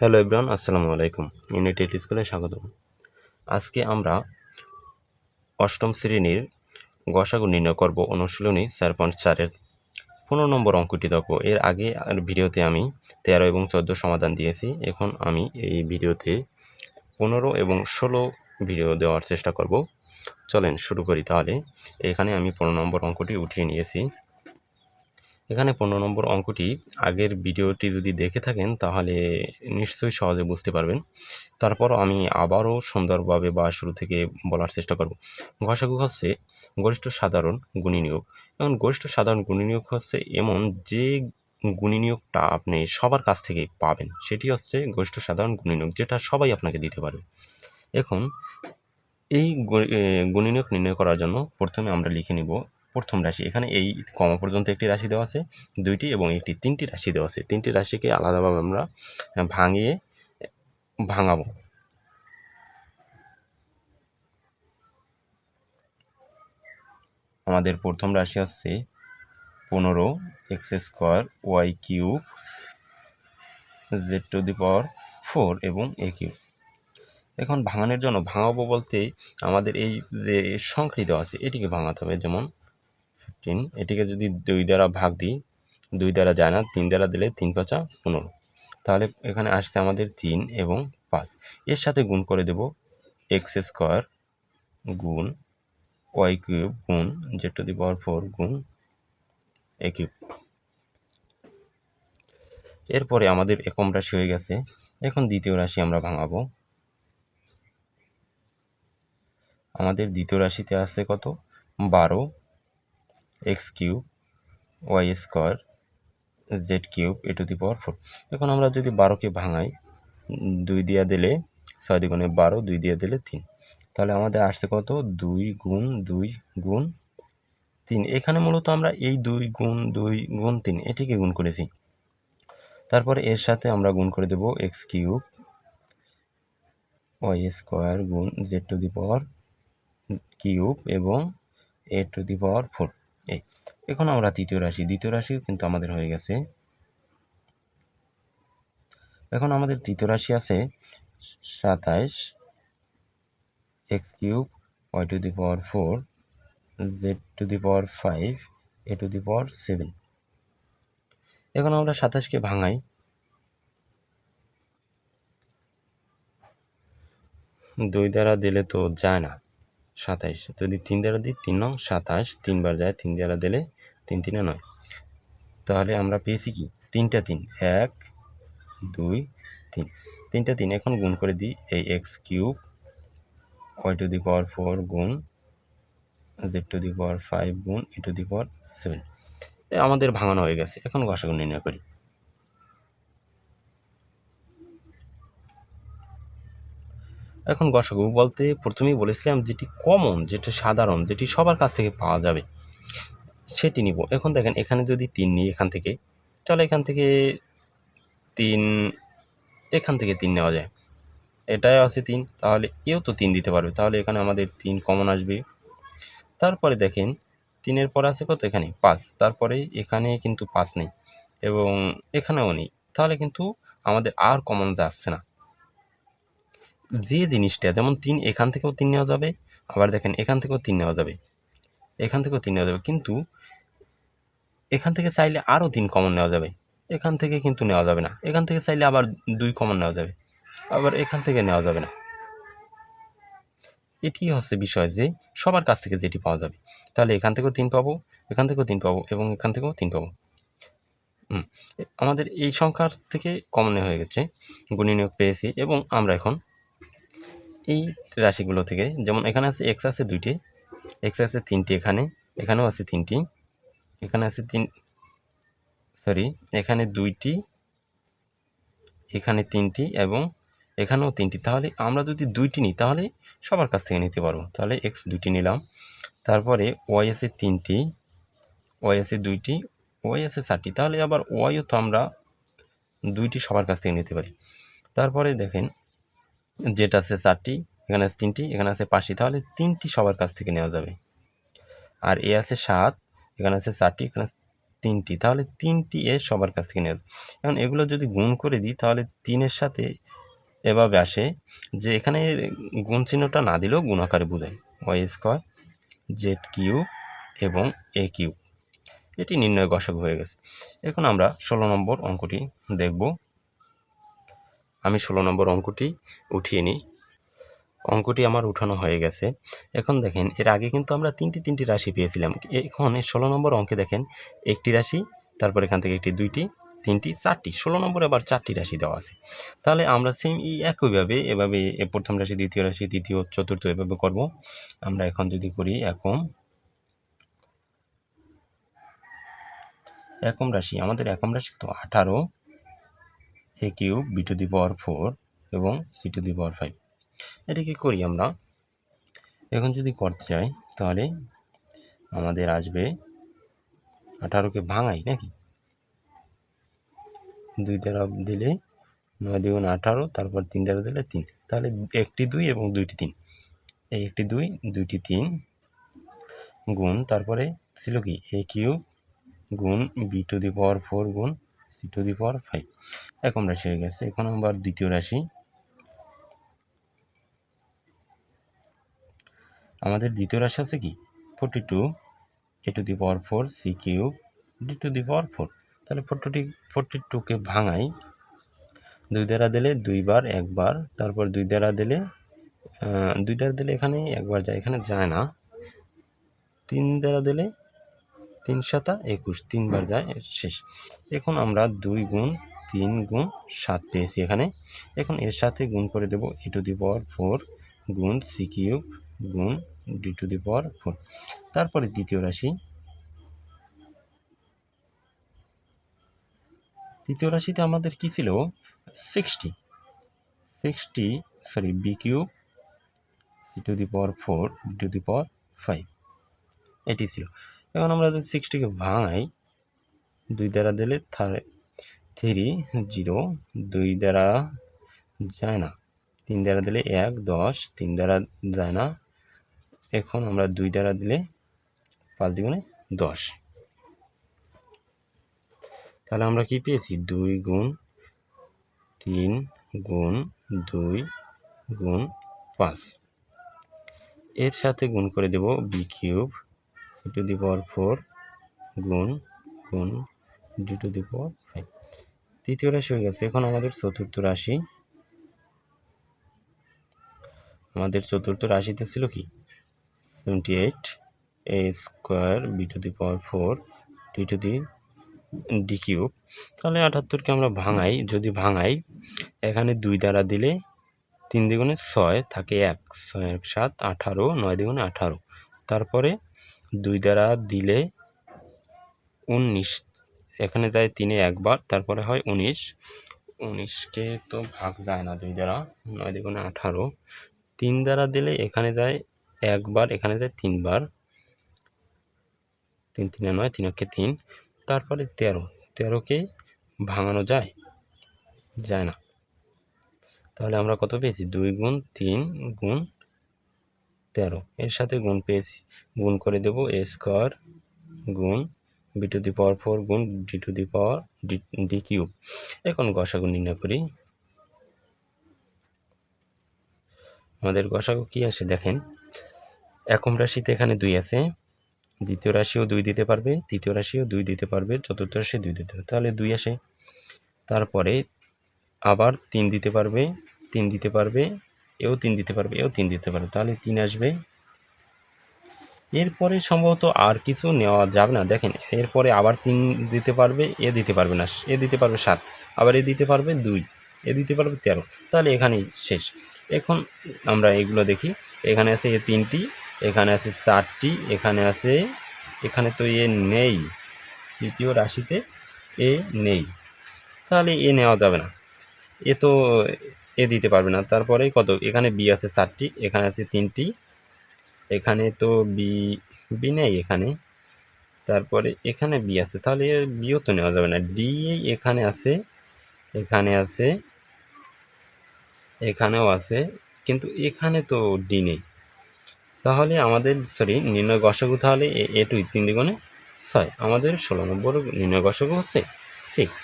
Hello everyone আসসালামু আলাইকুম। United স্কুলে স্বাগতম। আজকে আমরা অষ্টম শ্রেণির গসাগু নির্ণয় করব অনুশীলনী চার পয়েন্ট চারের। পনেরো নম্বর অঙ্কটি দেখো। এর আগে আর ভিডিওতে আমি তেরো এবং চোদ্দ সমাধান দিয়েছি। এখন আমি এই ভিডিওতে পনেরো এবং ষোলো ভিডিও দেওয়ার চেষ্টা করব। চলেন শুরু করি তাহলে। এখানে আমি পনেরো নম্বর অঙ্কটি উঠিয়ে নিয়েছি। এখানে পনেরো নম্বর অঙ্কটি, আগের ভিডিওটি যদি দেখে থাকেন তাহলে নিশ্চয়ই সহজে বুঝতে পারবেন। তারপর আমি আবারও সুন্দরভাবে বা শুরু থেকে বলার চেষ্টা করব। ঘষাঘু হচ্ছে গরিষ্ঠ সাধারণ গুণী নিয়োগ। এখন গরিষ্ঠ সাধারণ গুণী নিয়োগ হচ্ছে এমন যে গুণী নিয়োগটা আপনি সবার কাছ থেকে পাবেন, সেটি হচ্ছে গরিষ্ঠ সাধারণ গুণী নিয়োগ, যেটা সবাই আপনাকে দিতে পারবে। এখন এই গুণী নিয়োগ নির্ণয় করার জন্য প্রথমে আমরা লিখে নিব প্রথম রাশি। এখানে এই কমা পর্যন্ত একটি রাশি দেওয়া আছে, দুইটি এবং একটি তিনটি রাশি দেওয়া আছে। তিনটি রাশিকে আলাদাভাবে আমরা ভাঙিয়ে, ভাঙাবো। আমাদের প্রথম রাশি হচ্ছে পনেরো, x square, y cube, z to the power four এবং এ কিউব। এখন ভাঙানোর জন্য ভাঙাবো বলতে আমাদের এই যে সংখ্যাটি আছে, এটিকে ভাঙাতে হবে। যেমন ফিফটিন এটিকে যদি দুই দ্বারা ভাগ দিই, দুই দ্বারা যায় না, তিন দ্বারা দিলে তিন পাঁচা পনেরো। তাহলে এখানে আসছে আমাদের তিন এবং পাঁচ। এর সাথে গুণ করে দেব এক্স স্কোয়ার গুণ ওয়াই কিউব গুণ z to the power four গুণ এ কিউব এরপরে আমাদের একম রাশি হয়ে গেছে। এখন দ্বিতীয় রাশি আমরা ভাঙাবো। আমাদের দ্বিতীয় রাশিতে আছে কত? বারো। X cube, y square, z cube, a to the power four. এখন আমরা যদি বারোকে ভাঙাই, দুই দিয়া দিলে ছয় দ্বিগুণে বারো, দুই দিয়ে দিলে তিন। তাহলে আমাদের আসছে কত? দুই গুণ দুই গুণ তিন। এখানে মূলত আমরা এই দুই গুণ দুই গুণ তিন, এটিকে গুণ করেছি। তারপরে এর সাথে আমরা গুণ করে দেব এক্স কিউব, ওয়াই স্কোয়ার গুণ z to the power cube এবং a to the power four. এই, এখন আমরা তৃতীয় রাশি, দ্বিতীয় রাশিও কিন্তু আমাদের হয়ে গেছে। এখন আমাদের তৃতীয় রাশি আছে সাতাইশ, x cube, y to the power four, z to the power five, a to the power seven. এখন আমরা সাতাশকে ভাঙাই। দুই দ্বারা দিলে তো যায় না। সাতাইশ। যদি তিন দ্বারা দিই, তিন নং সাতাশ, তিনবার যায়, তিন দ্বারা দিলে তিন তিনে নয়। তাহলে আমরা পেয়েছি কি? তিনটা তিন, এক, দুই, তিন। তিনটা তিন এখন গুণ করে দিই এই x cube y to the power four গুণ z to the power five গুণ e to the power seven আমাদের ভাঙানো হয়ে গেছে। এখন গসাগুণ নির্ণয় করি। এখন গসাগু বলতে প্রথমেই বলেছিলাম যেটি কমন যেটি সাধারণ, যেটি সবার কাছ থেকে পাওয়া যাবে, সেটি নিব। এখন দেখেন, এখানে যদি তিন নিই এখান থেকে চলো এখান থেকে তিন, এখান থেকে তিন নেওয়া যায়। এটাই আছে তিন, তাহলে এও তো তিন দিতে পারবে। তাহলে এখানে আমাদের তিন কমন আসবে। তারপরে দেখেন, তিনের পরে আছে কত এখানে? পাঁচ। তারপরে এখানে কিন্তু পাঁচ নেই এবং এখানেও নেই। তাহলে কিন্তু আমাদের আর কমন যাচ্ছে না। যে জিনিসটা, যেমন তিন, এখান থেকেও তিন নেওয়া যাবে, আবার দেখেন এখান থেকেও তিন নেওয়া যাবে, এখান থেকেও তিন নেওয়া যাবে, কিন্তু এখান থেকে চাইলে আরও তিন কমন নেওয়া যাবে, এখান থেকে কিন্তু নেওয়া যাবে না, এখান থেকে চাইলে আবার দুই কমন নেওয়া যাবে, আবার এখান থেকে নেওয়া যাবে না। এটি হচ্ছে বিষয় যে সবার কাছ থেকে যেটি পাওয়া যাবে, তাহলে এখান থেকেও তিন পাবো, এখান থেকেও তিন পাবো এবং এখান থেকেও তিন পাবো। আমাদের এই সংখ্যার থেকে কমনে হয়ে গেছে গুণী নিয়োগ পেয়েছি এবং আমরা এখন এই রাশিগুলো থেকে, যেমন এখানে আছে এক্স আছে দুইটি এক্স আছে তিনটি এখানে, এখানেও আছে তিনটি, এখানে আছে তিন সরি এখানে দুইটি, এখানে তিনটি এবং এখানেও তিনটি। তাহলে আমরা যদি দুইটি নিই, তাহলে সবার কাছ থেকে নিতে পারব। তাহলে এক্স দুইটি নিলাম, তারপরে ওয়াই আছে তিনটি ওয়াই আছে দুইটি ওয়াই আছে চারটি। তাহলে আবার ওয়াইও তো আমরা দুইটি সবার কাছ থেকে নিতে পারি। তারপরে দেখেন যেটা আছে চারটি, এখানে আছে তিনটি, এখানে আছে পাঁচটি, তাহলে তিনটি সবার কাছ থেকে নেওয়া যাবে। আর এ আছে সাত, এখানে আছে চারটি, এখানে তিনটি, তাহলে তিনটি এ সবার কাছ থেকে নেওয়া এখন এগুলো যদি গুণ করে দিই, তাহলে তিনের সাথে এভাবে আসে যে এখানে গুণ চিহ্নটা না দিলেও গুণ আকারে বোঝায়। ওয়াই স্কোয়ার, জেড কিউ এবং এ কিউ এটি নির্ণয় গসাগু হয়ে গেছে। এখন আমরা ষোলো নম্বর অঙ্কটি দেখব। আমি ষোলো নম্বর অঙ্কটি উঠিয়ে নিই। অঙ্কটি আমার উঠানো হয়ে গেছে। এখন দেখেন, এর আগে কিন্তু আমরা তিনটি তিনটি রাশি পেয়েছিলাম। এখন ষোলো নম্বর অঙ্কে দেখেন, একটি রাশি, তারপর এখান থেকে একটি, দুইটি, তিনটি, চারটি। ষোলো নম্বরে আবার চারটি রাশি দেওয়া আছে। তাহলে আমরা সেম এই একইভাবে এভাবে প্রথম রাশি, দ্বিতীয় রাশি, তৃতীয়, চতুর্থ এভাবে করব। আমরা এখন যদি করি এখন একম রাশি। আমাদের একম রাশি কত আঠারো। A cube b to the power four এবং c to the power five এটাকে করি আমরা? এখন যদি করতে চাই তাহলে আমাদের আসবে আঠারোকে ভাঙাই নাকি? দুই দ্বারা দিলে নয় দ্বিগুণ আঠারো, তারপর তিন দ্বারা দিলে তিন। তাহলে একটি দুই এবং দুইটি তিন। এই একটি দুই, দুইটি তিন গুণ, তারপরে ছিল কি? এ কিউব গুণ b to the power four গুণ c to the power five এখন রাশি হয়ে গেছে। এখন আবার দ্বিতীয় রাশি। আমাদের দ্বিতীয় রাশি আছে কি? Forty two a to the power four c cube d to the power four তাহলে ফোরটি ফোরটি টুকে ভাঙাই, দুই দ্বারা দিলে দুইবার একবার তারপর দুই দ্বারা দিলে দুই দ্বারা দিলে এখানে একবার যায়। এখানে যায় না। তিন দ্বারা দিলে তিন সাতা একুশ, তিনবার যায় শেষ। এখন আমরা দুই গুণ, তিন গুণ, সাত পেয়েছি এখানে। এখন এর সাথে গুণ করে দেব a to the power four গুণ সি কিউব গুণ d to the power four. তারপরে দ্বিতীয় রাশি। তৃতীয় রাশিতে আমাদের কি ছিল? Sixty. Sixty, sorry, b cube, c to the power four, d to the power five. এটি ছিল। এখন আমরা যদি সিক্সটিকে ভাঙাই, দুই দ্বারা দিলে থ্রি জিরো দুই দ্বারা যায় না। তিন দ্বারা দিলে এক, দশ, তিন দ্বারা যায় না। এখন আমরা দুই দ্বারা দিলে পাঁচ দ্বিগুণে দশ। তাহলে আমরা কি পেয়েছি? দুই গুণ তিন গুণ দুই গুণ পাঁচ। এর সাথে গুণ করে দেব b cube c to the power four গুণ গুণ d to the power five তৃতীয় রাশি হয়ে গেছে। এখন আমাদের চতুর্থ রাশি। আমাদের চতুর্থ রাশিতে ছিল কি? Seventy eight a square b to the power four d to the d cube তাহলে আটাত্তরকে আমরা ভাঙাই। যদি ভাঙাই, এখানে দুই দ্বারা দিলে তিন দ্বিগুণে ছয় থাকে এক। ছয় এক সাত আঠারো, নয় দ্বিগুণে আঠারো। তারপরে দুই দ্বারা দিলে উনিশ। এখানে যায় তিনে একবার, তারপরে হয় উনিশ। উনিশকে তো ভাগ যায় না দুই দ্বারা, নয় দ্বিগুণে আঠারো। তিন দ্বারা দিলে এখানে যায় একবার, এখানে যায় তিনবার। তিন, তিনে নয়, তিন অক্ষে তিন। তারপরে তেরো। তেরোকে ভাঙানো যায়? যায় না। তাহলে আমরা কত পেয়েছি? দুই গুণ তিন গুণ তেরো। এর সাথে গুণ পেয়েছি। গুণ করে দেব এ স্কোয়ার গুণ b to the power four গুণ d to the power d d cube. এখন গসাগু নির্ণয় করি। আমাদের গসাগু কি আসে দেখেন? একম রাশিতে এখানে দুই আছে। দ্বিতীয় রাশিও দুই দিতে পারবে, তৃতীয় রাশিও দুই দিতে পারবে, চতুর্থ রাশি দুই দিতে পারবে। তাহলে দুই আসে। তারপরে আবার তিন দিতে পারবে, তিন দিতে পারবে এও তিন দিতে পারবে, এও তিন দিতে পারবে। তাহলে তিন আসবে। এরপরে সম্ভবত আর কিছু নেওয়া যাবে না। দেখেন, এরপরে আবার তিন দিতে পারবে, এ দিতে পারবে না, এ দিতে পারবে সাত, আবার এ দিতে পারবে দুই, এ দিতে পারবে তেরো। তাহলে এখানেই শেষ। এখন আমরা এগুলো দেখি। এখানে আছে এ তিনটি, এখানে আছে চারটি, এখানে আছে, এখানে তো এ নেই। তৃতীয় রাশিতে এ নেই। তাহলে এ নেওয়া যাবে না। এ তো এ দিতে পারবে না। তারপরে কত? এখানে বি আছে চারটি, এখানে আছে তিনটি, এখানে তো বি বি নেই এখানে। তারপরে এখানে বি আছে, তাহলে বিও তো নেওয়া যাবে না। ডি এখানে আছে এখানে আছে, এখানেও আছে, কিন্তু এখানে তো ডি নেই। তাহলে আমাদের সরি নির্ণয় গসাগু তাহলে এ টু তিন দ্বিগুণে ছয়। আমাদের ষোলো নম্বর নির্ণয় গসাগু হচ্ছে সিক্স